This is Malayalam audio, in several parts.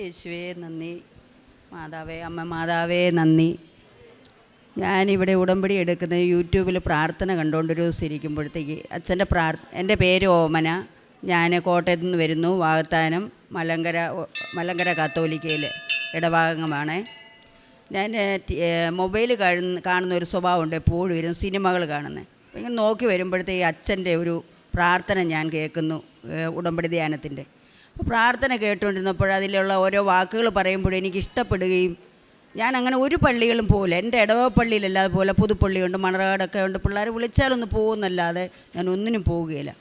യേശുവേ നന്ദി. മാതാവേ അമ്മ മാതാവേ നന്ദി. ഞാനിവിടെ ഉടമ്പടി എടുക്കുന്ന യൂട്യൂബിൽ പ്രാർത്ഥന കണ്ടുകൊണ്ടൊരു ദിവസം ഇരിക്കുമ്പോഴത്തേക്ക് അച്ഛന്റെ പ്രാർ എന്റെ പേര് ഓമന. ഞാൻ കോട്ടയത്തു നിന്ന് വരുന്നു വാഗത്താനം മലങ്കര മലങ്കര കത്തോലിക്കയിൽ ഇടഭാഗമാണ് ഞാൻ മൊബൈൽ കാണുന്ന ഒരു സ്വഭാവമുണ്ട് എപ്പോഴും വരും സിനിമകൾ കാണുന്നത് അപ്പം ഇങ്ങനെ നോക്കി വരുമ്പോഴത്തേക്ക് അച്ഛന്റെ ഒരു പ്രാർത്ഥന ഞാൻ കേൾക്കുന്നു ഉടമ്പടി ധ്യാനത്തിന്റെ. പ്രാർത്ഥന കേട്ടുകൊണ്ടിരുന്നപ്പോൾ അതിലുള്ള ഓരോ വാക്കുകൾ പറയുമ്പോഴും എനിക്ക് ഇഷ്ടപ്പെടുകയും ഞാൻ അങ്ങനെ ഒരു പള്ളികളും പോകില്ല എന്റെ ഇടവ പള്ളിയിലല്ലാതെ പോലെ പുതുപ്പള്ളിയുണ്ട് മണറാടൊക്കെ ഉണ്ട്. പിള്ളേർ വിളിച്ചാലൊന്ന് പോകുന്നല്ലാതെ ഞാൻ ഒന്നിനും പോവുകയില്ല.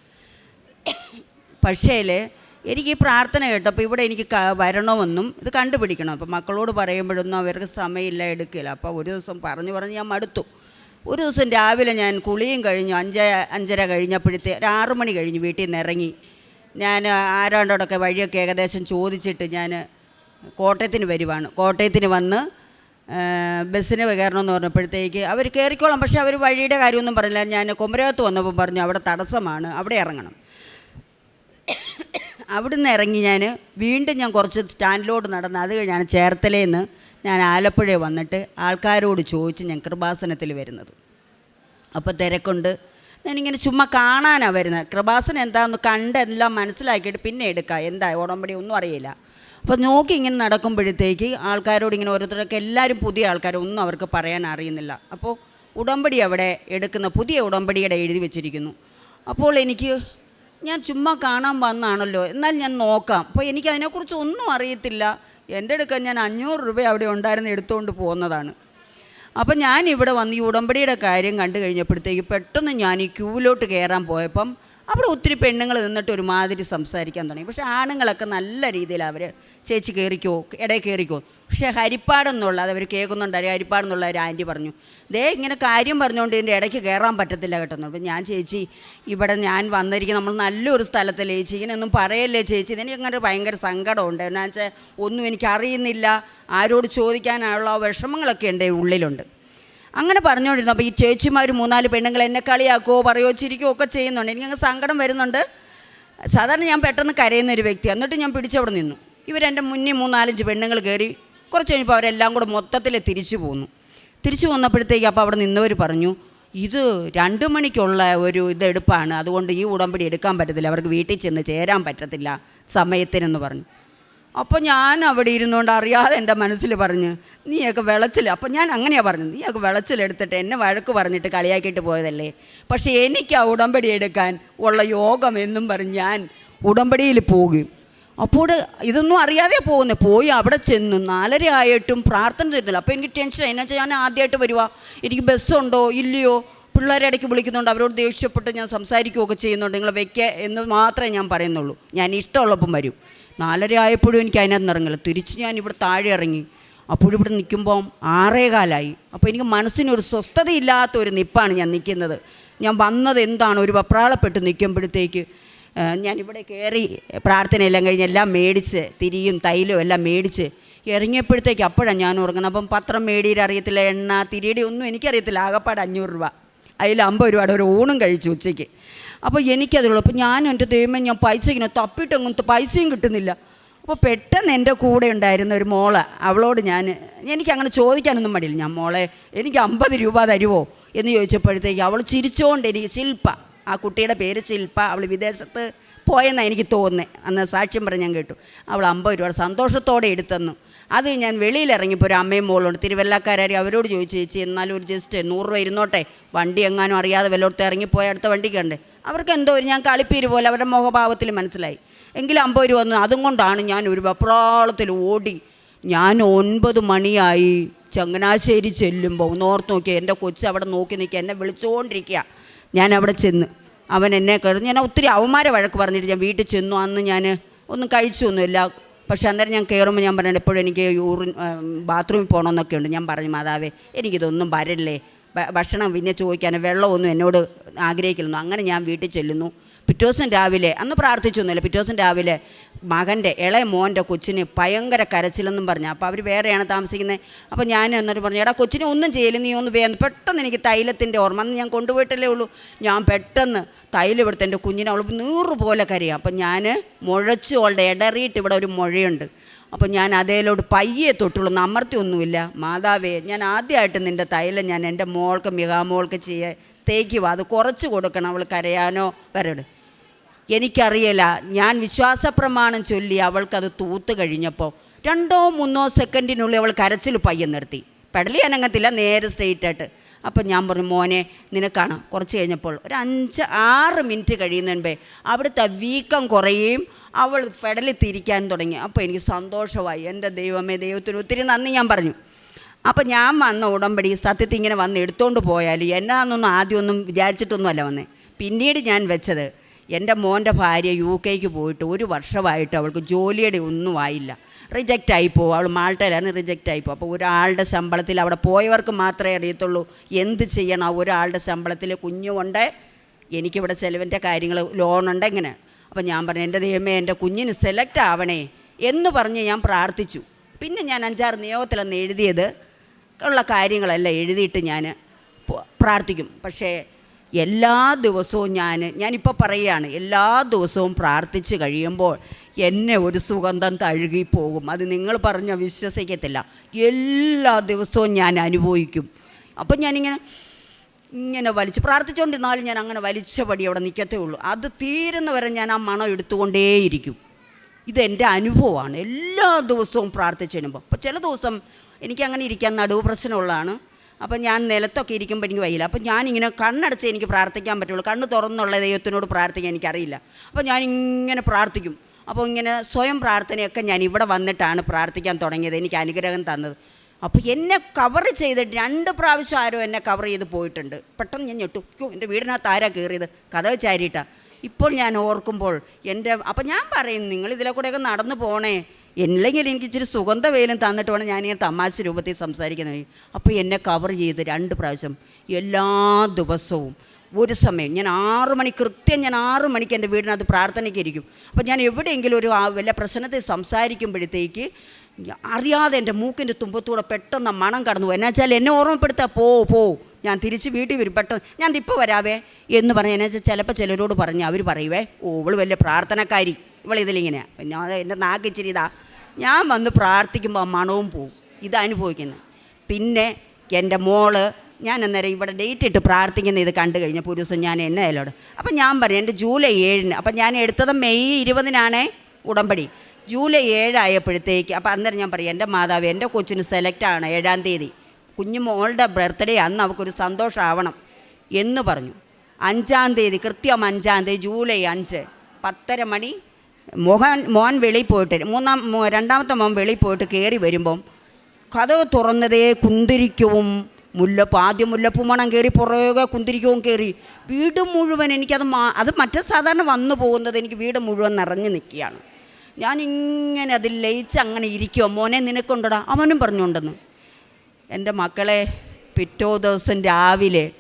പക്ഷേ എനിക്ക് ഈ പ്രാർത്ഥന കേട്ടപ്പോൾ ഇവിടെ എനിക്ക് വരണമെന്നും ഇത് കണ്ടുപിടിക്കണം. അപ്പോൾ മക്കളോട് പറയുമ്പോഴൊന്നും അവർക്ക് സമയമില്ല എടുക്കില്ല അപ്പോൾ ഒരു ദിവസം പറഞ്ഞു പറഞ്ഞ് ഞാൻ മടുത്തു. ഒരു ദിവസം രാവിലെ ഞാൻ കുളിയും കഴിഞ്ഞു. അഞ്ച അഞ്ചര കഴിഞ്ഞപ്പോഴത്തെ ഒരു മണി കഴിഞ്ഞു വീട്ടിൽ നിന്ന് ഇറങ്ങി. ഞാൻ ആരാണ്ടോടൊക്കെ വഴിയൊക്കെ ഏകദേശം ചോദിച്ചിട്ട് ഞാൻ കോട്ടയത്തിന് വരുവാണ്. കോട്ടയത്തിന് വന്ന് ബസ്സിന് കയറണമെന്ന് പറഞ്ഞപ്പോഴത്തേക്ക് അവർ കയറിക്കോളാം പക്ഷേ അവർ വഴിയുടെ കാര്യമൊന്നും പറഞ്ഞില്ല. ഞാൻ കുമരകത്ത് വന്നപ്പോൾ പറഞ്ഞു അവിടെ തടസ്സമാണ് അവിടെ ഇറങ്ങണം. അവിടുന്ന് ഇറങ്ങി ഞാൻ വീണ്ടും ഞാൻ കുറച്ച് സ്റ്റാൻഡിലോട്ട് നടന്ന് അത് കഴിഞ്ഞാണ് ചേർത്തലേന്ന് ഞാൻ ആലപ്പുഴ വന്നിട്ട് ആൾക്കാരോട് ചോദിച്ച് ഞാൻ കൃപാസനത്തിൽ വരുന്നത്. അപ്പോൾ തിരക്കുണ്ട്. ഞാനിങ്ങനെ ചുമ്മാ കാണാനാണ് വരുന്നത്. കൃപാസനം എന്താണെന്ന് കണ്ട് എല്ലാം മനസ്സിലാക്കിയിട്ട് പിന്നെ എടുക്കാം. എന്താ ഉടമ്പടി ഒന്നും അറിയില്ല. അപ്പോൾ നോക്കി ഇങ്ങനെ നടക്കുമ്പോഴത്തേക്ക് ആൾക്കാരോട് ഇങ്ങനെ ഓരോരുത്തരൊക്കെ എല്ലാവരും പുതിയ ആൾക്കാർ ഒന്നും അവർക്ക് പറയാൻ അറിയുന്നില്ല. അപ്പോൾ ഉടമ്പടി അവിടെ എടുക്കുന്ന പുതിയ ഉടമ്പടിയുടെ എഴുതി വെച്ചിരിക്കുന്നു. അപ്പോൾ എനിക്ക് ഞാൻ ചുമ്മാ കാണാൻ വന്നാണല്ലോ. എന്നാൽ ഞാൻ നോക്കാം. അപ്പോൾ എനിക്ക് അതിനെക്കുറിച്ച് ഒന്നും അറിയത്തില്ല. എന്റെ അടുക്കൽ ഞാൻ അഞ്ഞൂറ് രൂപ അവിടെ ഉണ്ടായിരുന്നു എടുത്തുകൊണ്ട് പോകുന്നതാണ്. അപ്പം ഞാൻ ഇവിടെ വന്ന് ഈ ഉടമ്പടിയുടെ കാര്യം കണ്ടു കഴിഞ്ഞപ്പോഴത്തേക്ക് പെട്ടെന്ന് ഞാൻ ഈ ക്യൂവിലോട്ട് കയറാൻ പോയപ്പം അവിടെ ഒത്തിരി പെണ്ണുങ്ങൾ നിന്നിട്ട് ഒരുമാതിരി സംസാരിക്കാൻ തുടങ്ങി. പക്ഷേ ആണുങ്ങളൊക്കെ നല്ല രീതിയിൽ അവർ ചേച്ചി കയറിക്കോ ഇടയിൽ കയറിക്കോ പക്ഷേ ഹരിപ്പാടെന്നുള്ള അതവർ കേൾക്കുന്നുണ്ട് കേൾക്കുന്നുണ്ട് ഹരിപ്പാടെന്നുള്ള ഒരു ആന്റി പറഞ്ഞു ദേ ഇങ്ങനെ കാര്യം പറഞ്ഞുകൊണ്ട് ഇതിന്റെ ഇടയ്ക്ക് കയറാൻ പറ്റത്തില്ല കേട്ടോ. അപ്പം ഞാൻ ചേച്ചി ഇവിടെ ഞാൻ വന്നിരിക്കുന്ന നമ്മൾ നല്ലൊരു സ്ഥലത്തല്ലേ ചേച്ചി ഇങ്ങനെയൊന്നും പറയല്ലേ ചേച്ചി. ഇതിന് അങ്ങനെ ഭയങ്കര സങ്കടമുണ്ട് എന്നാ വെച്ചാൽ ഒന്നും എനിക്ക് അറിയുന്നില്ല. ആരോട് ചോദിക്കാനുള്ള വിഷമങ്ങളൊക്കെ എന്റെ ഉള്ളിലുണ്ട്. അങ്ങനെ പറഞ്ഞുകൊണ്ടിരുന്നു അപ്പോൾ ഈ ചേച്ചിമാർ മൂന്നാൽ പെണ്ണുങ്ങൾ എന്നെ കളിയാക്കുകയോ പറയോ ചിരിക്കുകയോ ഒക്കെ ചെയ്യുന്നുണ്ട്. എനിക്കങ്ങ് സങ്കടം വരുന്നുണ്ട്. സാധാരണ ഞാൻ പെട്ടെന്ന് കരയുന്ന ഒരു വ്യക്തി എന്നിട്ട് ഞാൻ പിടിച്ചവിടെ നിന്നു. ഇവരെന്റെ മുന്നേ മൂന്നാലഞ്ച് പെണ്ണുങ്ങൾ കയറി കുറച്ച് കഴിഞ്ഞപ്പോൾ അവരെല്ലാം കൂടെ മൊത്തത്തിൽ തിരിച്ചു പോന്നു. തിരിച്ചു വന്നപ്പോഴത്തേക്ക് അപ്പോൾ അവിടെ നിന്നവർ പറഞ്ഞു ഇത് രണ്ട് മണിക്കുള്ള ഒരു ഇതെടുപ്പാണ്. അതുകൊണ്ട് ഈ ഉടമ്പടി എടുക്കാൻ പറ്റത്തില്ല. അവർക്ക് വീട്ടിൽ ചെന്ന് ചേരാൻ പറ്റത്തില്ല സമയത്തിനെന്ന് പറഞ്ഞു. അപ്പോൾ ഞാൻ അവിടെ ഇരുന്നുകൊണ്ട് അറിയാതെ എന്റെ മനസ്സിൽ പറഞ്ഞ് നീയൊക്കെ വിളച്ചിൽ അപ്പം ഞാൻ അങ്ങനെയാണ് പറഞ്ഞത് നീയൊക്കെ വിളച്ചിലെടുത്തിട്ട് എന്നെ വഴക്ക് പറഞ്ഞിട്ട് കളിയാക്കിയിട്ട് പോയതല്ലേ? പക്ഷേ എനിക്ക് ആ ഉടമ്പടി എടുക്കാൻ ഉള്ള യോഗം എന്നും പറഞ്ഞ് ഞാൻ ഉടമ്പടിയിൽ പോകും. അപ്പോൾ ഇതൊന്നും അറിയാതെ പോകുന്നത് പോയി അവിടെ ചെന്ന് നാലര ആയിട്ടും പ്രാർത്ഥന തരുന്നില്ല. അപ്പോൾ എനിക്ക് ടെൻഷൻ എന്നാ ഞാൻ ആദ്യമായിട്ട് വരുവാ. എനിക്ക് ബസ്സുണ്ടോ ഇല്ലയോ? പിള്ളേരെ ഇടയ്ക്ക് വിളിക്കുന്നുണ്ട്. അവരോട് ദേഷ്യപ്പെട്ട് ഞാൻ സംസാരിക്കുകയൊക്കെ ചെയ്യുന്നുണ്ട്. നിങ്ങൾ വെക്കുക എന്ന് മാത്രമേ ഞാൻ പറയുന്നുള്ളൂ. ഞാൻ ഇഷ്ടമുള്ളപ്പം വരും. നാലര ആയപ്പോഴും എനിക്ക് അതിനകത്ത് ഇറങ്ങില്ല തിരിച്ച് ഞാൻ ഇവിടെ താഴെ ഇറങ്ങി. അപ്പോഴിവിടെ നിൽക്കുമ്പം ആറേകാലായി. അപ്പോൾ എനിക്ക് മനസ്സിനൊരു സ്വസ്ഥതയില്ലാത്ത ഒരു നിപ്പാണ് ഞാൻ നിൽക്കുന്നത്. ഞാൻ വന്നത് എന്താണ്? ഒരു വപ്രാളപ്പെട്ട് നിൽക്കുമ്പോഴത്തേക്ക് ഞാനിവിടെ കയറി പ്രാർത്ഥനയെല്ലാം കഴിഞ്ഞ് എല്ലാം മേടിച്ച് തിരിയും തൈലും എല്ലാം മേടിച്ച് ഇറങ്ങിയപ്പോഴത്തേക്ക് അപ്പോഴാണ് ഞാൻ ഉറങ്ങുന്നത്. അപ്പം പത്രം മേടിയിട്ട് അറിയത്തില്ല എണ്ണ തിരിയുടെ ഒന്നും എനിക്കറിയത്തില്ല ആകപ്പാട് അഞ്ഞൂറ് രൂപ. അതിൽ അമ്പത് രൂപയുടെ ഒരു ഊണും കഴിച്ചു ഉച്ചയ്ക്ക്. അപ്പോൾ എനിക്കതുള്ളൂ അപ്പോൾ ഞാൻ എന്റെ ദൈവം ഞാൻ പൈസ ഇങ്ങനെ തപ്പിട്ടൊന്നും പൈസയും കിട്ടുന്നില്ല. അപ്പോൾ പെട്ടെന്ന് എന്റെ കൂടെ ഉണ്ടായിരുന്ന ഒരു മോൾ അവളോട് ഞാൻ എനിക്ക് അങ്ങനെ ചോദിക്കാനൊന്നും മടിയില്ല. ഞാൻ മോളെ എനിക്ക് അമ്പത് രൂപ തരുമോ എന്ന് ചോദിച്ചപ്പോഴത്തേക്ക് അവൾ ചിരിച്ചുകൊണ്ട് എനിക്ക് ശില്പ ആ കുട്ടിയുടെ പേര് ശില്പ അവൾ വിദേശത്ത് പോയെന്നാണ് എനിക്ക് തോന്നുന്നത് അന്ന് സാക്ഷ്യം പറഞ്ഞ് ഞാൻ കേട്ടു. അവൾ അമ്പത് രൂപ സന്തോഷത്തോടെ എടുത്തെന്നു. അത് ഞാൻ വെളിയിലിറങ്ങിയപ്പോൾ ഒരു അമ്മയും മോളുണ്ട്. തിരുവല്ലക്കാരും അവരോട് ചോദിച്ചു ചേച്ചി എന്നാലും ഒരു ജസ്റ്റ് നൂറ് രൂപ ഇരുന്നോട്ടെ. വണ്ടി എങ്ങാനും അറിയാതെ വല്ലോടത്ത് ഇറങ്ങിപ്പോയി അടുത്ത വണ്ടി കണ്ടേ അവർക്ക് എന്തോ ഒരു ഞാൻ കളിപ്പീര് പോലെ അവരുടെ മുഖഭാവത്തിൽ മനസ്സിലായി. എങ്കിലും അമ്പത് രൂപ വന്നു. അതും കൊണ്ടാണ് ഞാൻ ഒരു വെപ്രാളത്തിൽ ഓടി. ഞാൻ ഒൻപത് മണിയായി ചങ്ങനാശ്ശേരി ചെല്ലുമ്പോൾ നോർത്ത് നോക്കി എന്റെ കൊച്ചു അവിടെ നോക്കി നിൽക്കുക. എന്നെ വിളിച്ചുകൊണ്ടിരിക്കുക ഞാൻ അവിടെ ചെന്ന്. അവൻ എന്നെ കയറുന്നു. ഞാൻ ഒത്തിരി അവന്മാരെ വഴക്ക് പറഞ്ഞിട്ട് ഞാൻ വീട്ടിൽ ചെന്നു. അന്ന് ഞാൻ ഒന്നും കഴിച്ചൊന്നുമില്ല പക്ഷെ അന്നേരം ഞാൻ കയറുമ്പോൾ ഞാൻ പറഞ്ഞു എപ്പോഴും എനിക്ക് യൂറിൻ ബാത്റൂമിൽ പോകണമെന്നൊക്കെ ഉണ്ട്. ഞാൻ പറഞ്ഞു മാതാവേ എനിക്കിതൊന്നും വരല്ലേ? ഭക്ഷണം പിന്നെ ചോദിക്കാൻ വെള്ളമൊന്നും എന്നോട് ആഗ്രഹിക്കുന്നു അങ്ങനെ ഞാൻ വീട്ടിൽ ചെല്ലുന്നു. പിറ്റേ ദിവസം രാവിലെ അന്ന് പ്രാർത്ഥിച്ചൊന്നുമില്ല പിറ്റേ ദിവസം രാവിലെ മകന്റെ ഇളയ മോന്റെ കൊച്ചിന് ഭയങ്കര കരച്ചിലെന്നും പറഞ്ഞു. അപ്പോൾ അവർ വേറെയാണ് താമസിക്കുന്നത്. അപ്പോൾ ഞാൻ എന്നിട്ട് പറഞ്ഞു എടാ കൊച്ചിനെ ഒന്നും ചെയ്യില്ല നീ ഒന്ന് വേഗം പെട്ടെന്ന് എനിക്ക് തൈലത്തിന്റെ ഓർമ്മ അന്ന് ഞാൻ കൊണ്ടുപോയിട്ടല്ലേ ഉള്ളൂ. ഞാൻ പെട്ടെന്ന് തൈലം എടുത്ത് എന്റെ കുഞ്ഞിനെ അവൾ നൂറ് പോലെ കരയാം. അപ്പം ഞാൻ മുഴച്ചു അവളുടെ ഇടറിയിട്ട് ഇവിടെ ഒരു മുഴയുണ്ട്. അപ്പോൾ ഞാൻ അതേലോട് പയ്യെ തൊട്ടുള്ളൂ അമർത്തി ഒന്നുമില്ല. മാതാവേ ഞാൻ ആദ്യമായിട്ട് നിന്റെ തൈലം ഞാൻ എന്റെ മോൾക്ക് മികാമോൾക്ക് ചെയ്യാൻ തേക്കുക അത് കുറച്ച് കൊടുക്കണം അവൾ കരയാനോ? വരട് എനിക്കറിയില്ല. ഞാൻ വിശ്വാസപ്രമാണം ചൊല്ലി അവൾക്കത് തൂത്ത് കഴിഞ്ഞപ്പോൾ രണ്ടോ മൂന്നോ സെക്കൻഡിനുള്ളിൽ അവൾ കരച്ചിൽ പയ്യൻ നിർത്തി. പെടലി അനങ്ങത്തില്ല നേരെ സ്ട്രെയിറ്റ് ആയിട്ട്. അപ്പം ഞാൻ പറഞ്ഞു മോനെ നിനക്കാണ് കുറച്ച് കഴിഞ്ഞപ്പോൾ ഒരു അഞ്ച് ആറ് മിനിറ്റ് കഴിയുന്നതിന് മുമ്പേ അവിടുത്തെ വീക്കം കുറയുകയും അവൾ പെടലി തിരിക്കാൻ തുടങ്ങി. അപ്പോൾ എനിക്ക് സന്തോഷമായി. എന്റെ ദൈവമേ ദൈവത്തിന് ഒത്തിരി നന്ദി ഞാൻ പറഞ്ഞു. അപ്പം ഞാൻ വന്ന ഉടമ്പടി സത്യത്തിൽ ഇങ്ങനെ വന്ന് എടുത്തുകൊണ്ട് പോയാൽ എന്നാന്നൊന്നും ആദ്യമൊന്നും വിചാരിച്ചിട്ടൊന്നുമല്ല വന്നേ. പിന്നീട് ഞാൻ വെച്ചത് എന്റെ മോന്റെ ഭാര്യ യു കെക്ക് പോയിട്ട് ഒരു വർഷമായിട്ട് അവൾക്ക് ജോലിയുടെ ഒന്നും ആയില്ല. റിജക്റ്റ് ആയിപ്പോവും അവൾ മാൾട്ടയിലാണ് റിജക്റ്റ് ആയിപ്പോ അപ്പോൾ ഒരാളുടെ ശമ്പളത്തിൽ അവിടെ പോയവർക്ക് മാത്രമേ അറിയത്തുള്ളൂ. എന്ത് ചെയ്യണം? ഒരാളുടെ ശമ്പളത്തിൽ കുഞ്ഞുകൊണ്ട് എനിക്കിവിടെ ചിലവിന്റെ കാര്യങ്ങൾ ലോണുണ്ട് എങ്ങനെ? അപ്പം ഞാൻ പറഞ്ഞു എന്റെ ദൈവമേ എന്റെ കുഞ്ഞിന് സെലക്ട് ആവണേ എന്ന് പറഞ്ഞ് ഞാൻ പ്രാർത്ഥിച്ചു. പിന്നെ ഞാൻ അഞ്ചാറ് നിയോഗത്തിലൊന്ന് എഴുതിയത്. ഉള്ള കാര്യങ്ങളെല്ലാം എഴുതിയിട്ട് ഞാൻ പ്രാർത്ഥിക്കും. പക്ഷേ എല്ലാ ദിവസവും ഞാൻ ഞാനിപ്പോൾ പറയുകയാണ് എല്ലാ ദിവസവും പ്രാർത്ഥിച്ച് കഴിയുമ്പോൾ എന്നെ ഒരു സുഗന്ധം തഴുകിപ്പോകും. അത് നിങ്ങൾ പറഞ്ഞ വിശ്വസിക്കത്തില്ല. എല്ലാ ദിവസവും ഞാൻ അനുഭവിക്കും. അപ്പം ഞാനിങ്ങനെ ഇങ്ങനെ വലിച്ച് പ്രാർത്ഥിച്ചുകൊണ്ടിരുന്നാലും ഞാൻ അങ്ങനെ വലിച്ച പടി അവിടെ നിൽക്കത്തേ ഉള്ളൂ. അത് തീരുന്നവരെ ഞാൻ ആ മണം എടുത്തുകൊണ്ടേയിരിക്കും. ഇതെന്റെ അനുഭവമാണ്. എല്ലാ ദിവസവും പ്രാർത്ഥിച്ചു കഴിയുമ്പോൾ. അപ്പോൾ ചില ദിവസം എനിക്കങ്ങനെ ഇരിക്കാൻ നടുവ് പ്രശ്നമുള്ളതാണ്. അപ്പം ഞാൻ നിലത്തൊക്കെ ഇരിക്കുമ്പോൾ എനിക്ക് വയ്യില്ല. അപ്പം ഞാനിങ്ങനെ കണ്ണടച്ച് എനിക്ക് പ്രാർത്ഥിക്കാൻ പറ്റുള്ളൂ. കണ്ണ് തുറന്നുള്ള ദൈവത്തിനോട് പ്രാർത്ഥിക്കാൻ എനിക്കറിയില്ല. അപ്പോൾ ഞാനിങ്ങനെ പ്രാർത്ഥിക്കും. അപ്പോൾ ഇങ്ങനെ സ്വയം പ്രാർത്ഥനയൊക്കെ ഞാൻ ഇവിടെ വന്നിട്ടാണ് പ്രാർത്ഥിക്കാൻ തുടങ്ങിയത്. എനിക്ക് അനുഗ്രഹം തന്നത്. അപ്പോൾ എന്നെ കവർ ചെയ്തിട്ട് രണ്ട് പ്രാവശ്യം ആരോ എന്നെ കവർ ചെയ്ത് പോയിട്ടുണ്ട്. പെട്ടെന്ന് ഞാൻ ഞെട്ടു. എന്റെ വീടിനകത്ത് ആരാ കയറിയത് കഥ ചാരിയിട്ടാണ് ഇപ്പോൾ ഞാൻ ഓർക്കുമ്പോൾ എന്റെ അപ്പം ഞാൻ പറയും നിങ്ങൾ ഇതിലെ കൂടെയൊക്കെ നടന്നു പോണേ. അല്ലെങ്കിൽ എനിക്ക് ഇച്ചിരി സുഗന്ധ വെയിലും തന്നിട്ട് വേണം ഞാനിങ്ങനെ തമാശ രൂപത്തിൽ സംസാരിക്കുന്നത്. അപ്പോൾ എന്നെ കവർ ചെയ്ത് രണ്ട് പ്രാവശ്യം എല്ലാ ദിവസവും ഒരു സമയം ഞാൻ ആറു മണി കൃത്യം ഞാൻ ആറു മണിക്ക് എന്റെ വീടിനകത്ത് പ്രാർത്ഥനയ്ക്കിരിക്കും. അപ്പോൾ ഞാൻ എവിടെയെങ്കിലും ഒരു വല്ല പ്രശ്നത്തിൽ സംസാരിക്കുമ്പോഴത്തേക്ക് അറിയാതെ എന്റെ മൂക്കിന്റെ തുമ്പത്തൂടെ പെട്ടെന്ന് മണം കടന്നു പോകും എന്നാ വെച്ചാൽ എന്നെ ഓർമ്മപ്പെടുത്താ പോ പോ ഞാൻ തിരിച്ച് വീട്ടിൽ വരും. പെട്ടെന്ന് ഞാൻ ഇപ്പോൾ വരാവേ എന്ന് പറഞ്ഞ് എന്നു വെച്ചാൽ ചിലപ്പോൾ ചിലരോട് പറഞ്ഞ് അവർ പറയുവേ ഓ ഇവൾ വലിയ പ്രാർത്ഥനക്കാരി. ഇവളിതിലിങ്ങനെയാണ് ഞാൻ എന്റെ നാക്കിച്ചിരി ഇതാ. ഞാൻ വന്ന് പ്രാർത്ഥിക്കുമ്പോൾ മണവും പോവും. ഇത് അനുഭവിക്കുന്നത് പിന്നെ എന്റെ മോൾ ഞാൻ അന്നേരം ഇവിടെ ഡേറ്റ് ഇട്ട് പ്രാർത്ഥിക്കുന്ന ഇത് കണ്ടു കഴിഞ്ഞപ്പോൾ ഒരു ദിവസം ഞാൻ എന്നെ അയലോട് അപ്പം ഞാൻ പറഞ്ഞു എന്റെ ജൂലൈ ഏഴിന് അപ്പം ഞാൻ എടുത്തത് മെയ് ഇരുപതിനാണേ ഉടമ്പടി. ജൂലൈ ഏഴായപ്പോഴത്തേക്ക് അപ്പം അന്നേരം ഞാൻ പറയും എന്റെ മാതാവ് എന്റെ കൊച്ചിന് ആണ് ഏഴാം തീയതി. കുഞ്ഞു മോളുടെ ബർത്ത്ഡേ അന്ന് അവൾക്കൊരു സന്തോഷമാവണം എന്ന് പറഞ്ഞു. അഞ്ചാം തീയതി കൃത്യം അഞ്ചാം തീയതി ജൂലൈ അഞ്ച് പത്തര മണി മോഹൻ മോൻ വെളിയിൽ പോയിട്ട് മൂന്നാം രണ്ടാമത്തെ മോൻ വെളിയിൽ പോയിട്ട് കയറി വരുമ്പം കഥവ് തുറന്നതേ കുന്തിരിക്കവും മുല്ലപ്പ് ആദ്യം മുല്ലപ്പൂ മണം കയറി പുറകെ കുന്തിരിക്കവും കയറി വീട് മുഴുവൻ എനിക്കത് മാ അത് മറ്റേ സാധാരണ വന്നു പോകുന്നത് എനിക്ക് വീട് മുഴുവൻ നിറഞ്ഞു നിൽക്കുകയാണ്. ഞാനിങ്ങനെ അതിൽ ലയിച്ച് അങ്ങനെ ഇരിക്കുമോ മോനെ നിനക്കുണ്ടടാ? അവനും പറഞ്ഞുകൊണ്ടെന്ന് എന്റെ മക്കളെ പിറ്റോ ദിവസം രാവിലെ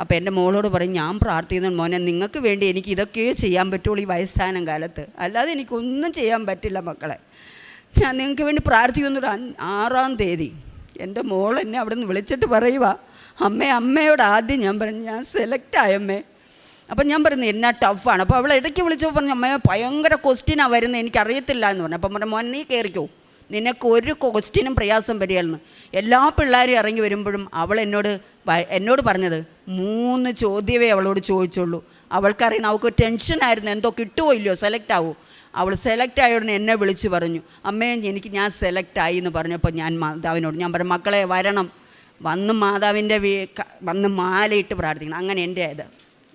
അപ്പോൾ എന്റെ മോളോട് പറയും ഞാൻ പ്രാർത്ഥിക്കുന്നു മോനെ നിങ്ങൾക്ക് വേണ്ടി എനിക്ക് ഇതൊക്കെ ചെയ്യാൻ പറ്റുള്ളൂ ഈ വയസ്സാനം കാലത്ത്. അല്ലാതെ എനിക്കൊന്നും ചെയ്യാൻ പറ്റില്ല മക്കളെ. ഞാൻ നിങ്ങൾക്ക് വേണ്ടി പ്രാർത്ഥിക്കുന്നു. ഒരു ആറാം തീയതി. എന്റെ മോൾ എന്നെ അവിടെ നിന്ന് വിളിച്ചിട്ട് പറയുക അമ്മേ അമ്മയോട് ആദ്യം ഞാൻ പറഞ്ഞു ഞാൻ സെലക്ട് ആയമ്മേ അപ്പം ഞാൻ പറഞ്ഞു എന്നാ ടഫാണ് അപ്പോൾ അവൾ ഇടയ്ക്ക് വിളിച്ചപ്പോൾ പറഞ്ഞു അമ്മയെ ഭയങ്കര ക്വസ്റ്റ്യനാണ് വരുന്നത് എനിക്കറിയത്തില്ല എന്ന് പറഞ്ഞു. അപ്പം പറഞ്ഞു മോൻ നീ കയറിക്കോ നിനക്ക് ഒരു ക്വസ്റ്റ്യനും പ്രയാസം വരികയായിരുന്നു. എല്ലാ പിള്ളേരും ഇറങ്ങി വരുമ്പോഴും അവൾ എന്നോട് എന്നോട് പറഞ്ഞത് മൂന്ന് ചോദ്യമേ അവളോട് ചോദിച്ചുള്ളൂ. അവൾക്കറിയുന്ന അവൾക്ക് ടെൻഷനായിരുന്നു എന്തോ കിട്ടുമോ ഇല്ലയോ? സെലക്ട് ആവോ? അവൾ സെലക്ട് ആയോടനെ എന്നെ വിളിച്ച് പറഞ്ഞു. അമ്മേ എനിക്ക് ഞാൻ സെലക്ട് ആയി എന്ന് പറഞ്ഞപ്പോൾ ഞാൻ മാതാവിനോട് ഞാൻ പറഞ്ഞു മക്കളെ വരണം. വന്ന് മാതാവിന്റെ വീ വന്ന് മാലയിട്ട് പ്രാർത്ഥിക്കണം. അങ്ങനെ എന്റെ ഇത്.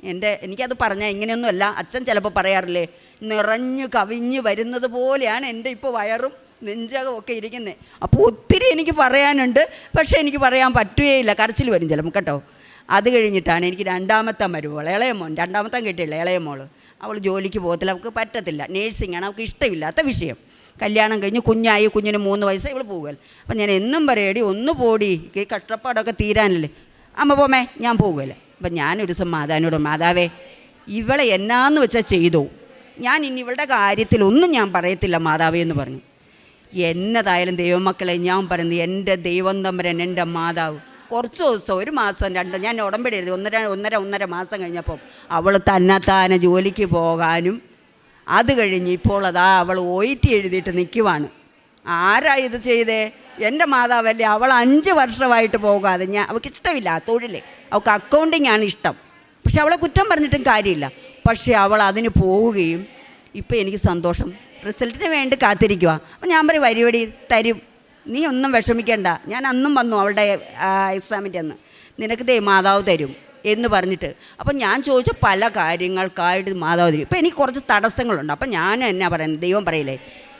എന്റെ എനിക്കത് പറഞ്ഞാൽ ഇങ്ങനെയൊന്നുമല്ല. അച്ഛൻ ചിലപ്പോൾ പറയാറില്ലേ നിറഞ്ഞു കവിഞ്ഞ് വരുന്നത് പോലെയാണ് എന്റെ ഇപ്പോൾ വയറും. നെഞ്ചകം ഒക്കെ ഇരിക്കുന്നത് അപ്പോൾ ഒത്തിരി എനിക്ക് പറയാനുണ്ട്. പക്ഷേ എനിക്ക് പറയാൻ പറ്റുകയില്ല കരച്ചിൽ വരും ചിലപ്പോൾ കേട്ടോ. അത് കഴിഞ്ഞിട്ടാണ് എനിക്ക് രണ്ടാമത്തെ മരുമോൾ ഇളയ മോൻ രണ്ടാമത്തെ കിട്ടിയില്ല ഇളയ മോൾ അവൾ ജോലിക്ക് പോകത്തില്ല. അവൾക്ക് പറ്റത്തില്ല. നേഴ്സിംഗ് ആണ്. അവൾക്ക് ഇഷ്ടമില്ലാത്ത വിഷയം. കല്യാണം കഴിഞ്ഞ് കുഞ്ഞായി കുഞ്ഞിന് മൂന്ന് വയസ്സ് ഇവൾ പോകുമല്ലോ അപ്പം ഞാൻ എന്നും പറയടി ഒന്ന് പോടി. ഈ കഷ്ടപ്പാടൊക്കെ തീരാനല്ലേ. അമ്മ പോമേ ഞാൻ പോകുമല്ലേ അപ്പം ഞാനൊരു ദിവസം മാതാവിനോട് മാതാവേ ഇവളെ എന്നാന്ന് വെച്ചാൽ ചെയ്തു? ഞാൻ ഇനി ഇവളുടെ കാര്യത്തിലൊന്നും ഞാൻ പറയത്തില്ല മാതാവേ എന്ന് പറഞ്ഞു. എന്നതായാലും ദൈവമക്കളെ ഞാൻ പറയുന്നത് എന്റെ ദൈവം തമ്പരൻ എന്റെ മാതാവ്. കുറച്ച് ദിവസം ഒരു മാസം രണ്ട് ഞാൻ ഉടമ്പടി എഴുതി ഒന്നര ഒന്നര ഒന്നര മാസം കഴിഞ്ഞപ്പോൾ അവൾ തന്നെത്താനെ ജോലിക്ക് പോകാനും അത് കഴിഞ്ഞ് ഇപ്പോൾ അതാ അവൾ ഒയിറ്റി എഴുതിയിട്ട് നിൽക്കുവാണ്. ആരാ ഇത് ചെയ്തേ? എന്റെ മാതാവല്ലേ അവൾ അഞ്ച് വർഷമായിട്ട് പോകാതെ ഞാൻ അവൾക്ക് ഇഷ്ടമില്ല തൊഴിൽ. അവൾക്ക് അക്കൗണ്ടിങ് ആണ് ഇഷ്ടം. പക്ഷെ അവളെ കുറ്റം പറഞ്ഞിട്ടും കാര്യമില്ല. പക്ഷേ അവൾ അതിന് പോവുകയും ഇപ്പം എനിക്ക് സന്തോഷം. റിസൾട്ടിന് വേണ്ടി കാത്തിരിക്കുക അപ്പം ഞാൻ പറയും വരിവടി തരും. നീ ഒന്നും വിഷമിക്കണ്ട. ഞാൻ അന്നും വന്നു അവളുടെ എക്സാമിന്റെ അന്ന്. നിനക്ക് ദേ മാതാവ് തരും. എന്ന് പറഞ്ഞിട്ട്. അപ്പം ഞാൻ ചോദിച്ച പല കാര്യങ്ങൾക്കായിട്ട് മാതാവ് തരും. ഇപ്പം എനിക്ക് കുറച്ച് തടസ്സങ്ങളുണ്ട്. അപ്പം ഞാൻ എന്നാ പറയുന്നത് ദൈവം പറയില്ലേ?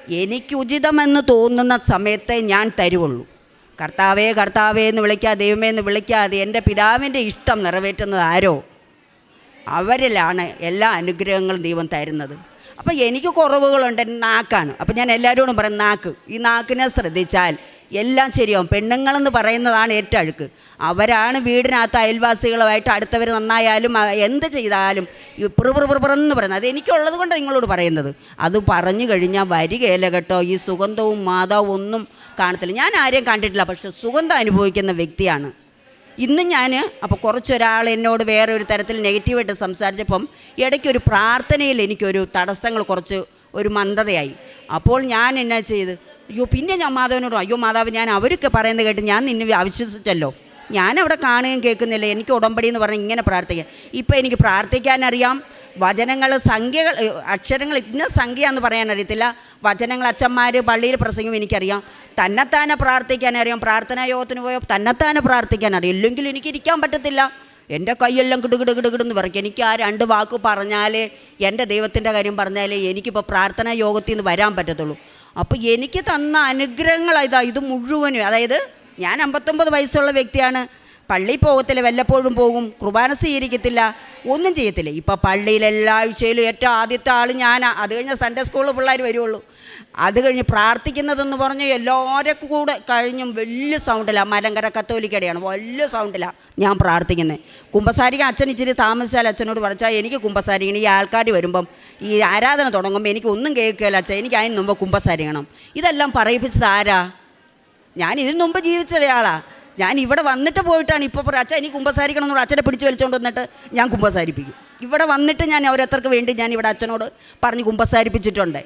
എനിക്ക് ഉചിതമെന്ന് തോന്നുന്ന സമയത്തെ ഞാൻ തരുവുള്ളൂ. കർത്താവേ കർത്താവേ എന്ന് വിളിക്കാതെ ദൈവമേ എന്ന് വിളിക്കാതെ എന്റെ പിതാവിന്റെ ഇഷ്ടം നിറവേറ്റുന്നത് ആരോ? അവരിലാണ് എല്ലാ അനുഗ്രഹങ്ങളും ദൈവം തരുന്നത്. അപ്പോൾ എനിക്ക് കുറവുകളുണ്ട് നാക്കാണ്. അപ്പോൾ ഞാൻ എല്ലാവരോടും പറയും നാക്ക്. ഈ നാക്കിനെ ശ്രദ്ധിച്ചാൽ എല്ലാം ശരിയാവും. പെണ്ണുങ്ങളെന്ന് പറയുന്നതാണ് ഏറ്റവും അഴുക്ക്. അവരാണ് വീടിനകത്ത് അയൽവാസികളുമായിട്ട് അടുത്തവർ നന്നായാലും എന്ത് ചെയ്താലും ഈ പിറുപിറുപിറുന്ന് പറയുന്നത്. അത് എനിക്കുള്ളത് കൊണ്ട് നിങ്ങളോട് പറയുന്നത്. അത് പറഞ്ഞു കഴിഞ്ഞാൽ വരികയില്ല കേട്ടോ. ഈ സുഗന്ധവും മാതാവും ഒന്നും കാണത്തില്ല. ഞാൻ ആരെയും കണ്ടിട്ടില്ല പക്ഷെ സുഗന്ധം അനുഭവിക്കുന്ന വ്യക്തിയാണ് ഇന്ന് ഞാൻ അപ്പോൾ കുറച്ചൊരാൾ എന്നോട് വേറെ ഒരു തരത്തിൽ നെഗറ്റീവായിട്ട് സംസാരിച്ചപ്പം ഇടയ്ക്കൊരു പ്രാർത്ഥനയിൽ എനിക്കൊരു തടസ്സങ്ങൾ കുറച്ച് ഒരു മന്ദതയായി. അപ്പോൾ ഞാൻ എന്നാ ചെയ്ത് അയ്യോ പിന്നെ ഞാൻ മാധവനോട് അയ്യോ മാതാവ് ഞാൻ അവരൊക്കെ പറയുന്നത് കേട്ട് ഞാൻ നിന്നെ അവിശ്വസിച്ചല്ലോ ഞാനവിടെ കാണുകയും കേൾക്കുന്നില്ല. എനിക്ക് ഉടമ്പടി എന്ന് പറഞ്ഞ് ഇങ്ങനെ പ്രാർത്ഥിക്കാം ഇപ്പം എനിക്ക് പ്രാർത്ഥിക്കാനറിയാം. വചനങ്ങൾ സംഖ്യകൾ അക്ഷരങ്ങൾ ഇന്ന സംഖ്യ എന്ന് പറയാൻ അറിയത്തില്ല വചനങ്ങൾ അച്ഛന്മാർ പള്ളിയിൽ പ്രസംഗം എനിക്കറിയാം. തന്നെത്താനെ പ്രാർത്ഥിക്കാൻ അറിയാം പ്രാർത്ഥനാ യോഗത്തിന് പോയോ തന്നെത്താനെ പ്രാർത്ഥിക്കാൻ അറിയാം ഇല്ലെങ്കിൽ എനിക്ക് ഇരിക്കാൻ പറ്റത്തില്ല. എന്റെ കൈയെല്ലാം കിടുകിട് കിടുകിടെന്ന് പറയും എനിക്ക് ആ രണ്ട് വാക്ക് പറഞ്ഞാലേ എന്റെ ദൈവത്തിന്റെ കാര്യം പറഞ്ഞാലേ എനിക്കിപ്പോൾ പ്രാർത്ഥനാ യോഗത്തിൽ നിന്ന് വരാൻ പറ്റത്തുള്ളൂ. അപ്പോൾ എനിക്ക് തന്ന അനുഗ്രഹങ്ങൾ ഇതാ ഇത് മുഴുവനും. അതായത് ഞാൻ അമ്പത്തൊമ്പത് വയസ്സുള്ള വ്യക്തിയാണ്. പള്ളി പോകത്തില്ല വല്ലപ്പോഴും പോകും. കുർബാന സ്വീകരിക്കത്തില്ല ഒന്നും ചെയ്യത്തില്ല. ഇപ്പോൾ പള്ളിയിൽ എല്ലാ ആഴ്ചയിലും ഏറ്റവും ആദ്യത്തെ ആൾ ഞാനാണ് അത് കഴിഞ്ഞാൽ സൺഡേ സ്കൂളിൽ പിള്ളേർ വരുള്ളൂ അത് കഴിഞ്ഞ് പ്രാർത്ഥിക്കുന്നതെന്ന് പറഞ്ഞ് എല്ലാവരെ കൂടെ കഴിഞ്ഞും വലിയ സൗണ്ടിലാണ് മലങ്കര കത്തോലിക്കടയാണ് വലിയ സൗണ്ടിലാണ് ഞാൻ പ്രാർത്ഥിക്കുന്നത് കുമ്പസാരിക്ക് അച്ഛൻ ഇച്ചിരി താമസിച്ചാൽ അച്ഛനോട് പറഞ്ഞാൽ എനിക്ക് കുമ്പസാരിക്കണം ഈ ആൾക്കാർ വരുമ്പം ഈ ആരാധന തുടങ്ങുമ്പോൾ എനിക്ക് ഒന്നും കേൾക്കുകയില്ല. അച്ഛൻ എനിക്ക് അതിന് മുമ്പ് കുമ്പസാരിക്കണം ഇതെല്ലാം പറയിപ്പിച്ചത് ആരാ? ഞാൻ ഇതിന് മുമ്പ് ജീവിച്ചവയാളാണ് ഞാൻ ഇവിടെ വന്നിട്ട് പോയിട്ടാണ് ഇപ്പോൾ പറയുക അച്ഛൻ എനിക്ക് കുമ്പസാരിക്കണം എന്ന് അച്ഛനെ പിടിച്ച് വലിച്ചുകൊണ്ട് വന്നിട്ട് ഞാൻ കുമ്പസാരിപ്പിക്കും. ഇവിടെ വന്നിട്ട് ഞാൻ ഓരോരുത്തർക്ക് വേണ്ടി ഞാൻ ഇവിടെ അച്ഛനോട് പറഞ്ഞ് കുമ്പസാരിപ്പിച്ചിട്ടുണ്ട്.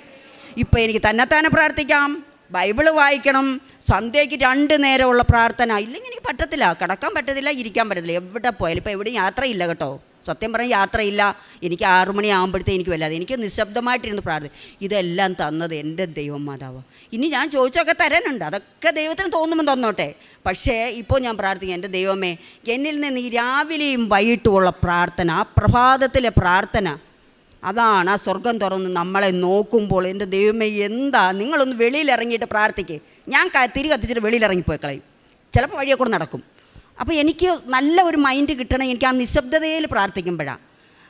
ഇപ്പോൾ എനിക്ക് തന്നെത്താനെ പ്രാർത്ഥിക്കാം. ബൈബിൾ വായിക്കണം. സന്ധ്യയ്ക്ക് രണ്ട് നേരമുള്ള പ്രാർത്ഥന. ഇല്ലെങ്കിൽ എനിക്ക് പറ്റത്തില്ല. കിടക്കാൻ പറ്റത്തില്ല ഇരിക്കാൻ പറ്റത്തില്ല. എവിടെ പോയാലും ഇപ്പോൾ എവിടെയും യാത്രയില്ല കേട്ടോ. സത്യം പറഞ്ഞാൽ യാത്രയില്ല. എനിക്ക് ആറു മണി ആകുമ്പോഴത്തേ എനിക്ക് വല്ലാതെ എനിക്ക് നിശബ്ദമായിട്ടിരുന്ന് പ്രാർത്ഥന ഇതെല്ലാം തന്നത് എന്റെ ദൈവം മാതാവ്. ഇനി ഞാൻ ചോദിച്ചൊക്കെ തരാനുണ്ട്. അതൊക്കെ ദൈവത്തിന് തോന്നുമ്പോൾ തന്നോട്ടെ. പക്ഷേ ഇപ്പോൾ ഞാൻ പ്രാർത്ഥിക്കാം എന്റെ ദൈവമേ എന്നിൽ നിന്ന് ഈ രാവിലെയും വൈകിട്ടുമുള്ള പ്രാർത്ഥന ആ പ്രഭാതത്തിലെ പ്രാർത്ഥന അതാണ് ആ സ്വർഗം തുറന്ന് നമ്മളെ നോക്കുമ്പോൾ എന്റെ ദൈവമേ എന്താ? നിങ്ങളൊന്ന് വെളിയിൽ ഇറങ്ങിയിട്ട് പ്രാർത്ഥിക്കേ. ഞാൻ തിരി കത്തിച്ചിട്ട് വെളിയിൽ ഇറങ്ങിപ്പോയി കളയും. ചിലപ്പോൾ വഴിയെ കൂടെ നടക്കും. അപ്പോൾ എനിക്ക് നല്ല ഒരു മൈൻഡ് കിട്ടണം. എനിക്ക് ആ നിശബ്ദതയിൽ പ്രാർത്ഥിക്കുമ്പോഴാണ്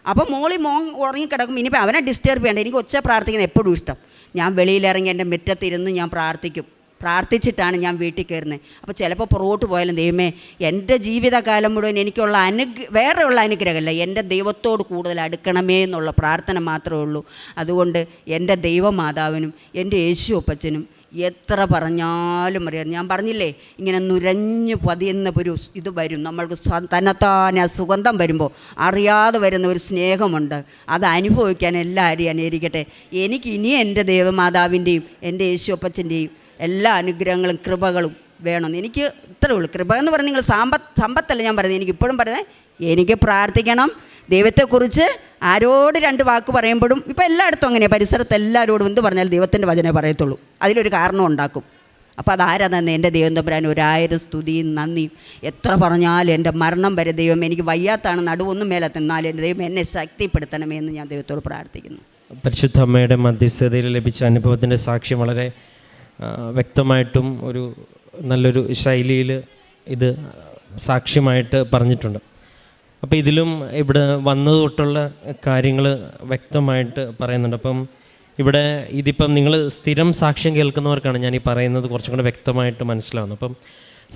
അപ്പോൾ മോളി മോൻ ഉറങ്ങിക്കിടക്കും. ഇനിയിപ്പോൾ അവനെ ഡിസ്റ്റർബ് ചെയ്യണ്ട. എനിക്ക് ഒച്ച പ്രാർത്ഥിക്കുന്നത് എപ്പോഴും ഇഷ്ടം. ഞാൻ വെളിയിലിറങ്ങി എന്റെ മുറ്റത്തിരുന്ന് ഞാൻ പ്രാർത്ഥിക്കും. പ്രാർത്ഥിച്ചിട്ടാണ് ഞാൻ വീട്ടിൽ കയറുന്നത്. അപ്പോൾ ചിലപ്പോൾ പുറകോട്ട് പോയാലും ദൈവമേ എന്റെ ജീവിതകാലം മുഴുവൻ എനിക്കുള്ള അനുഗ്ര വേറെയുള്ള അനുഗ്രഹമല്ല എന്റെ ദൈവത്തോട് കൂടുതൽ അടുക്കണമേ എന്നുള്ള പ്രാർത്ഥന മാത്രമേ ഉള്ളൂ. അതുകൊണ്ട് എന്റെ ദൈവമാതാവിനും എന്റെ യേശു അപ്പച്ചനും എത്ര പറഞ്ഞാലും അറിയാം. ഞാൻ പറഞ്ഞില്ലേ ഇങ്ങനെ നുരഞ്ഞു പതിയുന്ന ഒരു ഇത് വരും. നമ്മൾക്ക് തന്നെത്താനെ സുഗന്ധം വരുമ്പോൾ അറിയാതെ വരുന്ന ഒരു സ്നേഹമുണ്ട്. അത് അനുഭവിക്കാൻ എല്ലാവരെയും അനുകരിക്കട്ടെ. എനിക്ക് ഇനി എന്റെ ദേവമാതാവിന്റെയും എന്റെ യേശുപ്പച്ചന്റെയും എല്ലാ അനുഗ്രഹങ്ങളും കൃപകളും വേണം എനിക്ക് ഇത്രേ ഉള്ളൂ. കൃപ എന്ന് പറഞ്ഞാൽ നിങ്ങൾ സമ്പത്ത് സമ്പത്തല്ല ഞാൻ പറയുന്നത്. എനിക്ക് ഇപ്പോഴും പറയുന്നത് എനിക്ക് പ്രാർത്ഥിക്കണം. ദൈവത്തെക്കുറിച്ച് ആരോട് രണ്ട് വാക്ക് പറയുമ്പോഴും ഇപ്പോൾ എല്ലായിടത്തും അങ്ങനെയാണ് പരിസരത്ത് എല്ലാവരോടും എന്ത് പറഞ്ഞാൽ ദൈവത്തിന്റെ വചനം പറയത്തുള്ളൂ. അതിലൊരു കാരണം ഉണ്ടാക്കും. അപ്പോൾ അതാരാ തന്നെ എന്റെ ദൈവം തമ്പുരാൻ ഒരായിരം സ്തുതിയും നന്ദിയും എത്ര പറഞ്ഞാലും എന്റെ മരണം വരെ ദൈവം എനിക്ക് വയ്യാത്താണ് നടുവൊന്നും മേലെ തന്നാലും എന്റെ ദൈവം എന്നെ ശക്തിപ്പെടുത്തണമേ എന്ന് ഞാൻ ദൈവത്തോട് പ്രാർത്ഥിക്കുന്നു. പരിശുദ്ധ അമ്മയുടെ മധ്യസ്ഥതയിൽ ലഭിച്ച അനുഭവത്തിന്റെ സാക്ഷ്യം വളരെ വ്യക്തമായിട്ടും ഒരു നല്ലൊരു ശൈലിയിൽ ഇത് സാക്ഷ്യമായിട്ട് പറഞ്ഞിട്ടുണ്ട്. അപ്പോൾ ഇതിലും ഇവിടെ വന്നത് തൊട്ടുള്ള കാര്യങ്ങൾ വ്യക്തമായിട്ട് പറയുന്നുണ്ട്. അപ്പം ഇവിടെ ഇതിപ്പം നിങ്ങൾ സ്ഥിരം സാക്ഷ്യം കേൾക്കുന്നവർക്കാണ് ഞാൻ ഈ പറയുന്നത് കുറച്ചും കൂടെ വ്യക്തമായിട്ട് മനസ്സിലാവുന്നത്. അപ്പം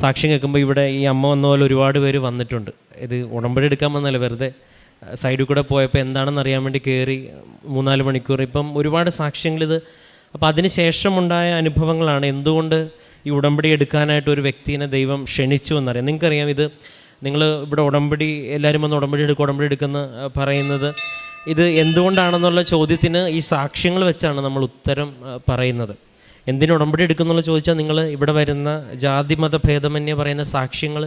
സാക്ഷ്യം കേൾക്കുമ്പോൾ ഇവിടെ ഈ അമ്മ വന്ന പോലെ ഒരുപാട് പേര് വന്നിട്ടുണ്ട്. ഇത് ഉടമ്പടി എടുക്കാൻ വന്നല്ലേ വെറുതെ സൈഡിൽ കൂടെ പോയപ്പോൾ എന്താണെന്ന് അറിയാൻ വേണ്ടി കയറി മൂന്നാൽ മണിക്കൂർ. ഇപ്പം ഒരുപാട് സാക്ഷ്യങ്ങൾ ഇത് അപ്പോൾ അതിനുശേഷമുണ്ടായ അനുഭവങ്ങളാണ് എന്തുകൊണ്ട് ഈ ഉടമ്പടി എടുക്കാനായിട്ട് ഒരു വ്യക്തിനെ ദൈവം ക്ഷണിച്ചു എന്നറിയാം. നിങ്ങൾക്കറിയാം ഇത് നിങ്ങൾ ഇവിടെ ഉടമ്പടി എല്ലാവരും വന്ന് ഉടമ്പടി എടുക്കും ഉടമ്പടി എടുക്കുന്ന പറയുന്നത്. ഇത് എന്തുകൊണ്ടാണെന്നുള്ള ചോദ്യത്തിന് ഈ സാക്ഷ്യങ്ങൾ വെച്ചാണ് നമ്മൾ ഉത്തരം പറയുന്നത്. എന്തിനു ഉടമ്പടി എടുക്കുന്നുള്ള ചോദിച്ചാൽ നിങ്ങൾ ഇവിടെ വരുന്ന ജാതി മത ഭേദമന്യേ പറയുന്ന സാക്ഷ്യങ്ങൾ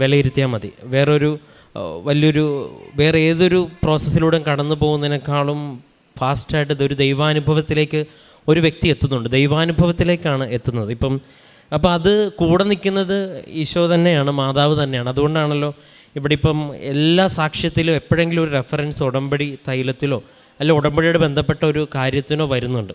വിലയിരുത്തിയാൽ മതി. വേറൊരു വലിയൊരു വേറെ ഏതൊരു പ്രോസസ്സിലൂടെ കടന്നു പോകുന്നതിനേക്കാളും ഫാസ്റ്റായിട്ട് ഇതൊരു ദൈവാനുഭവത്തിലേക്ക് ഒരു വ്യക്തി എത്തുന്നുണ്ട്. ദൈവാനുഭവത്തിലേക്കാണ് എത്തുന്നത്. ഇപ്പം അപ്പോൾ അത് കൂടെ നിൽക്കുന്നത് ഈശോ തന്നെയാണ് മാതാവ് തന്നെയാണ്. അതുകൊണ്ടാണല്ലോ ഇവിടെ ഇപ്പം എല്ലാ സാക്ഷ്യത്തിലും എപ്പോഴെങ്കിലും ഒരു റെഫറൻസ് ഉടമ്പടി തൈലത്തിലോ അല്ല ഉടമ്പടിയോട് ബന്ധപ്പെട്ട ഒരു കാര്യത്തിനോ വരുന്നുണ്ട്.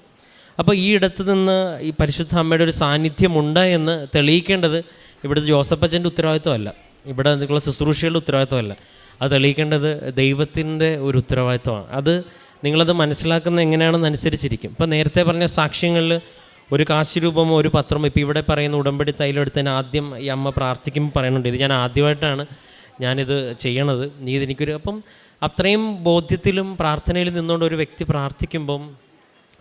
അപ്പോൾ ഈ ഇടത്ത് നിന്ന് ഈ പരിശുദ്ധ അമ്മയുടെ ഒരു സാന്നിധ്യമുണ്ട് എന്ന് തെളിയിക്കേണ്ടത് ഇവിടുത്തെ ജോസഫച്ചന്റെ ഉത്തരവാദിത്വമല്ല ഇവിടെ നിൽക്കുള്ള ശുശ്രൂഷകളുടെ ഉത്തരവാദിത്വമല്ല അത് തെളിയിക്കേണ്ടത് ദൈവത്തിന്റെ ഒരു ഉത്തരവാദിത്വമാണ്. അത് നിങ്ങളത് മനസ്സിലാക്കുന്ന എങ്ങനെയാണെന്ന് അനുസരിച്ചിരിക്കും. ഇപ്പം നേരത്തെ പറഞ്ഞ സാക്ഷ്യങ്ങളിൽ ഒരു കാശ് രൂപമോ ഒരു പത്രമോ ഇപ്പോൾ ഇവിടെ പറയുന്ന ഉടമ്പടി തൈലം എടുത്തതിന് ആദ്യം ഈ അമ്മ പ്രാർത്ഥിക്കുമ്പോൾ പറയുന്നുണ്ട് ഇത് ഞാൻ ആദ്യമായിട്ടാണ് ഞാനിത് ചെയ്യണത്. നീ ഇതെനിക്കൊരു അപ്പം അത്രയും ബോധ്യത്തിലും പ്രാർത്ഥനയിൽ നിന്നുകൊണ്ട് ഒരു വ്യക്തി പ്രാർത്ഥിക്കുമ്പം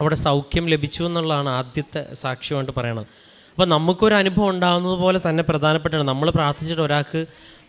അവിടെ സൗഖ്യം ലഭിച്ചു എന്നുള്ളതാണ് ആദ്യത്തെ സാക്ഷ്യമായിട്ട് പറയണത്. അപ്പോൾ നമുക്കൊരു അനുഭവം ഉണ്ടാകുന്നത് പോലെ തന്നെ പ്രധാനപ്പെട്ടാണ് നമ്മൾ പ്രാർത്ഥിച്ചിട്ട് ഒരാൾക്ക്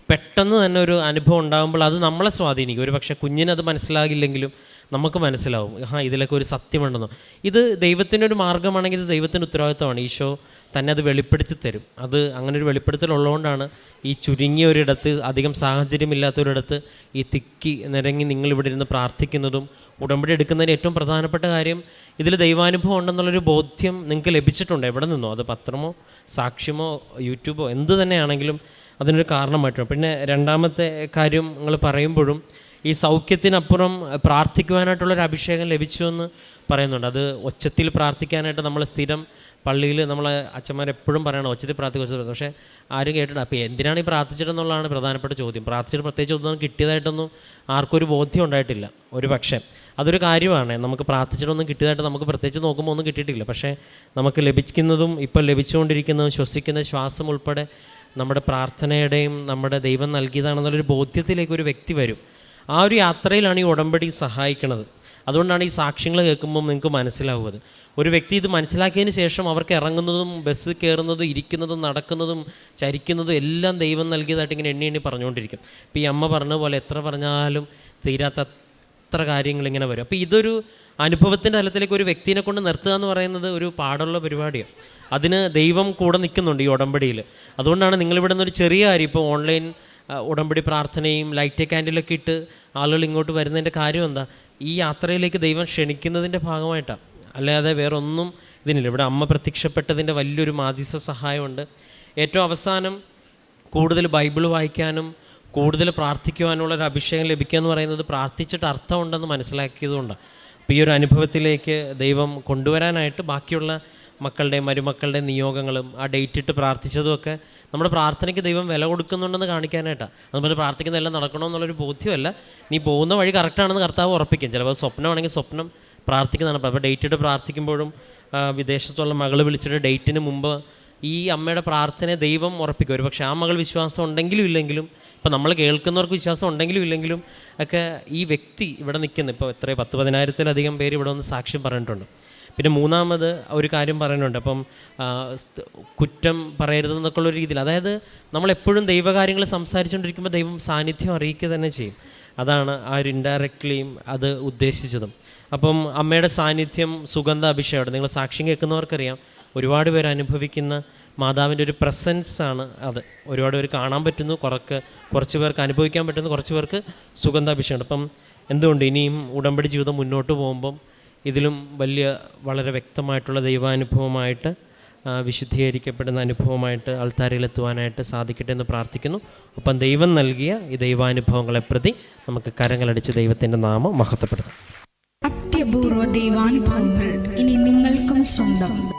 പെട്ടെന്ന് തന്നെ ഒരു അനുഭവം ഉണ്ടാകുമ്പോൾ അത് നമ്മളെ സ്വാധീനിക്കും. ഒരു പക്ഷേ കുഞ്ഞിനത് മനസ്സിലാകില്ലെങ്കിലും നമുക്ക് മനസ്സിലാവും. ആ ഇതിലൊക്കെ ഒരു സത്യമുണ്ടെന്നോ. ഇത് ദൈവത്തിന്റെ ഒരു മാർഗമാണെങ്കിൽ ഇത് ദൈവത്തിന്റെ ഉത്തരവാദിത്തമാണ്. ഈശോ തന്നെ അത് വെളിപ്പെടുത്തി തരും. അത് അങ്ങനെ ഒരു വെളിപ്പെടുത്തൽ ഉള്ളതുകൊണ്ടാണ് ഈ ചുരുങ്ങിയ ഒരിടത്ത് അധികം സാഹചര്യമില്ലാത്തൊരിടത്ത് ഈ തിക്കി നിരങ്ങി നിങ്ങൾ ഇവിടെ ഇരുന്ന് പ്രാർത്ഥിക്കുന്നതും ഉടമ്പടി എടുക്കുന്നതിന് ഏറ്റവും പ്രധാനപ്പെട്ട കാര്യം ഇതിൽ ദൈവാനുഭവം ഉണ്ടെന്നുള്ളൊരു ബോധ്യം നിങ്ങൾക്ക് ലഭിച്ചിട്ടുണ്ട്. എവിടെ നിന്നോ? അത് പത്രമോ സാക്ഷ്യമോ യൂട്യൂബോ എന്ത് തന്നെയാണെങ്കിലും അതിനൊരു കാരണമായിട്ടുണ്ട്. പിന്നെ രണ്ടാമത്തെ കാര്യം നിങ്ങൾ പറയുമ്പോഴും ഈ സൗഖ്യത്തിനപ്പുറം പ്രാർത്ഥിക്കുവാനായിട്ടുള്ളൊരു അഭിഷേകം ലഭിച്ചു എന്ന് പറയുന്നുണ്ട്. അത് ഒച്ചത്തിൽ പ്രാർത്ഥിക്കാനായിട്ട് നമ്മൾ സ്ഥിരം പള്ളിയിൽ നമ്മൾ അച്ഛന്മാരെപ്പോഴും പറയണം ഒച്ചത്തിൽ പ്രാർത്ഥിക്കുക പക്ഷേ ആരും കേട്ടിട്ട് അപ്പോൾ എന്തിനാണ് ഈ പ്രാർത്ഥിച്ചിട്ടെന്നുള്ളതാണ് പ്രധാനപ്പെട്ട ചോദ്യം. പ്രാർത്ഥിച്ചിട്ട് പ്രത്യേകിച്ച് ഒന്നും കിട്ടിയതായിട്ടൊന്നും ആർക്കൊരു ബോധ്യം ഉണ്ടായിട്ടില്ല. ഒരു പക്ഷേ അതൊരു കാര്യമാണ്. നമുക്ക് പ്രാർത്ഥിച്ചിട്ടൊന്നും കിട്ടിയതായിട്ട് നമുക്ക് പ്രത്യേകിച്ച് നോക്കുമ്പോൾ ഒന്നും കിട്ടിയിട്ടില്ല. പക്ഷേ നമുക്ക് ലഭിക്കുന്നതും ഇപ്പോൾ ലഭിച്ചുകൊണ്ടിരിക്കുന്നതും ശ്വസിക്കുന്ന ശ്വാസം ഉൾപ്പെടെ നമ്മുടെ പ്രാർത്ഥനയുടെയും നമ്മുടെ ദൈവം നൽകിയതാണെന്നുള്ളൊരു ബോധ്യത്തിലേക്ക് ഒരു വ്യക്തി വരും. ആ ഒരു യാത്രയിലാണ് ഈ ഉടമ്പടി സഹായിക്കുന്നത് അതുകൊണ്ടാണ് ഈ സാക്ഷ്യങ്ങൾ കേൾക്കുമ്പോൾ നിങ്ങൾക്ക് മനസ്സിലാവുന്നത്. ഒരു വ്യക്തി ഇത് മനസ്സിലാക്കിയതിന് ശേഷം അവർക്ക് ഇറങ്ങുന്നതും ബസ് കയറുന്നതും ഇരിക്കുന്നതും നടക്കുന്നതും ചരിക്കുന്നതും എല്ലാം ദൈവം നൽകിയതായിട്ട് ഇങ്ങനെ എണ്ണി എണ്ണി പറഞ്ഞുകൊണ്ടിരിക്കും. ഇപ്പോൾ ഈ അമ്മ പറഞ്ഞ പോലെ എത്ര പറഞ്ഞാലും തീരാത്ത അത്ര കാര്യങ്ങൾ ഇങ്ങനെ വരും. അപ്പോൾ ഇതൊരു അനുഭവത്തിന്റെ തലത്തിലേക്ക് ഒരു വ്യക്തിനെ കൊണ്ട് നിർത്തുക എന്ന് പറയുന്നത് ഒരു പാടുള്ള പരിപാടിയാണ്. അതിന് ദൈവം കൂടെ നിൽക്കുന്നുണ്ട് ഈ ഉടമ്പടിയിൽ. അതുകൊണ്ടാണ് നിങ്ങളിവിടെ നിന്ന് ഒരു ചെറിയ കാര്യം ഇപ്പോൾ ഓൺലൈൻ ഉടമ്പടി പ്രാർത്ഥനയും ലൈറ്റ് ക്യാൻഡിലൊക്കെ ഇട്ട് ആളുകൾ ഇങ്ങോട്ട് വരുന്നതിന്റെ കാര്യം എന്താ? ഈ യാത്രയിലേക്ക് ദൈവം ക്ഷണിക്കുന്നതിന്റെ ഭാഗമായിട്ടാണ് അല്ലാതെ വേറൊന്നും ഇതിനില്ല. ഇവിടെ അമ്മ പ്രത്യക്ഷപ്പെട്ടതിന്റെ വലിയൊരു മാധ്യസ്ഥ സഹായമുണ്ട്. ഏറ്റവും അവസാനം കൂടുതൽ ബൈബിൾ വായിക്കാനും കൂടുതൽ പ്രാർത്ഥിക്കുവാനുള്ള ഒരു അഭിഷേകം ലഭിക്കുക എന്ന് പറയുന്നത് പ്രാർത്ഥിച്ചിട്ട് അർത്ഥമുണ്ടെന്ന് മനസ്സിലാക്കിയതുകൊണ്ടാണ് അപ്പോൾ ഈ ഒരു അനുഭവത്തിലേക്ക് ദൈവം കൊണ്ടുവരാനായിട്ട് ബാക്കിയുള്ള മക്കളുടെയും മരുമക്കളുടെയും നിയോഗങ്ങളും ആ ഡേറ്റിട്ട് പ്രാർത്ഥിച്ചതുമൊക്കെ നമ്മുടെ പ്രാർത്ഥനയ്ക്ക് ദൈവം വില കൊടുക്കുന്നുണ്ടെന്ന് കാണിക്കാനായിട്ടാണ് അതുപോലെ പ്രാർത്ഥിക്കുന്നതെല്ലാം നടക്കണമെന്നുള്ളൊരു ബോധ്യമല്ല. നീ പോകുന്ന വഴി കറക്റ്റാണെന്ന് കർത്താവ് ഉറപ്പിക്കും. ചിലപ്പോൾ സ്വപ്നമാണെങ്കിൽ സ്വപ്നം പ്രാർത്ഥിക്കുന്നതാണ്. അപ്പോൾ ഡേറ്റ് ഇട്ട് പ്രാർത്ഥിക്കുമ്പോഴും വിദേശത്തുള്ള മകൾ വിളിച്ചിട്ട് ഡേറ്റിന് മുമ്പ് ഈ അമ്മയുടെ പ്രാർത്ഥനയെ ദൈവം ഉറപ്പിക്കും. ഒരു പക്ഷേ ആ മകൾ വിശ്വാസം ഉണ്ടെങ്കിലും ഇല്ലെങ്കിലും ഇപ്പം നമ്മൾ കേൾക്കുന്നവർക്ക് വിശ്വാസം ഉണ്ടെങ്കിലും ഇല്ലെങ്കിലും ഒക്കെ ഈ വ്യക്തി ഇവിടെ നിൽക്കുന്ന. ഇപ്പോൾ എത്ര പത്ത് പതിനായിരത്തിലധികം പേര് ഇവിടെ വന്ന് സാക്ഷ്യം പറഞ്ഞിട്ടുണ്ട്. പിന്നെ മൂന്നാമത് ഒരു കാര്യം പറയുന്നുണ്ട് അപ്പം കുറ്റം പറയരുതെന്നൊക്കെ ഉള്ള രീതിയിൽ. അതായത് നമ്മളെപ്പോഴും ദൈവകാര്യങ്ങൾ സംസാരിച്ചുകൊണ്ടിരിക്കുമ്പോൾ ദൈവം സാന്നിധ്യം അറിയിക്കുക തന്നെ ചെയ്യും. അതാണ് ആ ഒരു ഇൻഡയറക്റ്റ്ലിയും അത് ഉദ്ദേശിച്ചതും. അപ്പം അമ്മയുടെ സാന്നിധ്യം സുഗന്ധ അഭിഷേകം നിങ്ങൾ സാക്ഷ്യം കേൾക്കുന്നവർക്കറിയാം ഒരുപാട് പേർ അനുഭവിക്കുന്ന മാതാവിന്റെ ഒരു പ്രസൻസ് ആണ് അത്. ഒരുപാട് പേര് കാണാൻ പറ്റുന്നു കുറക്ക് കുറച്ച് പേർക്ക് അനുഭവിക്കാൻ പറ്റുന്നു കുറച്ച് പേർക്ക് അഭിഷേകം അപ്പം എന്തുകൊണ്ട് ഇനിയും ഉടമ്പടി ജീവിതം മുന്നോട്ട് പോകുമ്പം ഇതിലും വലിയ വളരെ വ്യക്തമായിട്ടുള്ള ദൈവാനുഭവമായിട്ട് വിശുദ്ധീകരിക്കപ്പെടുന്ന അനുഭവമായിട്ട് അൾത്താരയിലെത്തുവാനായിട്ട് സാധിക്കട്ടെ എന്ന് പ്രാർത്ഥിക്കുന്നു. ഒപ്പം ദൈവം നൽകിയ ഈ ദൈവാനുഭവങ്ങളെ പ്രതി നമുക്ക് കരങ്ങളടിച്ച് ദൈവത്തിന്റെ നാമം മഹത്വപ്പെടുത്താം. അത്യപൂർവ ദൈവാനുഭവങ്ങൾ ഇനി നിങ്ങൾക്കും സ്വന്തം.